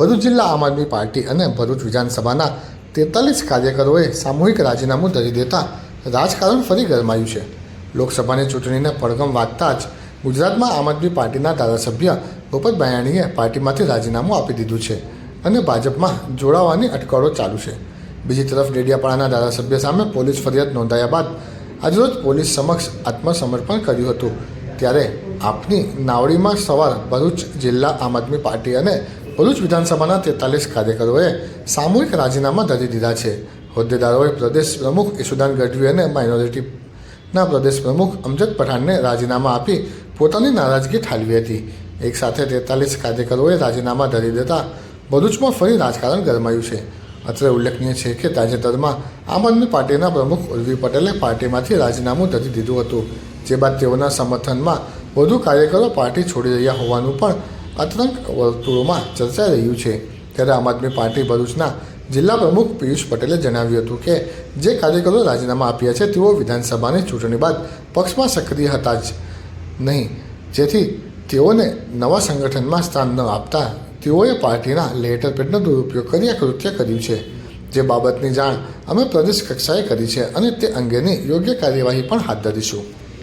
ભરૂચ જિલ્લા આમ આદમી પાર્ટી અને ભરૂચ વિધાનસભાના તેતાલીસ કાર્યકરોએ સામૂહિક રાજીનામું ધરી દેતા રાજકારણ ફરી ગરમાયું છે. લોકસભાની ચૂંટણીને પડઘમ વાગતા જ ગુજરાતમાં આમ આદમી પાર્ટીના ધારાસભ્ય ભૂપત બયાણીએ પાર્ટીમાંથી રાજીનામું આપી દીધું છે અને ભાજપમાં જોડાવાની અટકળો ચાલુ છે. બીજી તરફ ડેડિયાપાડાના ધારાસભ્ય સામે પોલીસ ફરિયાદ નોંધાયા બાદ આજરોજ પોલીસ સમક્ષ આત્મસમર્પણ કર્યું હતું. ત્યારે આપની નાવડીમાં સવાર ભરૂચ જિલ્લા આમ આદમી પાર્ટી અને ભરૂચ વિધાનસભાના તેતાલીસ કાર્યકરોએ સામૂહિક રાજીનામા ધરી દીધા છે. હોદ્દેદારોએ પ્રદેશ પ્રમુખ ઈશુદાન ગઢવી અને માઇનોરિટીના પ્રદેશ પ્રમુખ અમજદ પઠાણને રાજીનામા આપી પોતાની નારાજગી ઠાલવી હતી. એક સાથે તેતાલીસ કાર્યકરોએ રાજીનામા ધરી દેતા ભરૂચમાં ફરી રાજકારણ ગરમાયું છે. અત્રે ઉલ્લેખનીય છે કે તાજેતરમાં આમ આદમી પાર્ટીના પ્રમુખ ઉર્વી પટેલે પાર્ટીમાંથી રાજીનામું ધરી દીધું હતું, જે બાદ તેઓના સમર્થનમાં વધુ કાર્યકરો પાર્ટી છોડી રહ્યા હોવાનું પણ અતરંગ વર્તુળોમાં ચર્ચાઈ રહ્યું છે. ત્યારે આમ આદમી પાર્ટી ભરૂચના જિલ્લા પ્રમુખ પિયુષ પટેલે જણાવ્યું હતું કે, જે કાર્યકરો રાજીનામા આપ્યા છે, તેઓ વિધાનસભાની ચૂંટણી બાદ પક્ષમાં સક્રિય હતા જ નહીં. જેથી તેઓને નવા સંગઠનમાં સ્થાન ન આપતા તેઓએ પાર્ટીના લેટર પેડનો દુરુપયોગ કરી આ કૃત્ય કર્યું છે. જે બાબતની જાણ અમે પ્રદેશ કક્ષાએ કરી છે અને તે અંગેની યોગ્ય કાર્યવાહી પણ હાથ ધરીશું.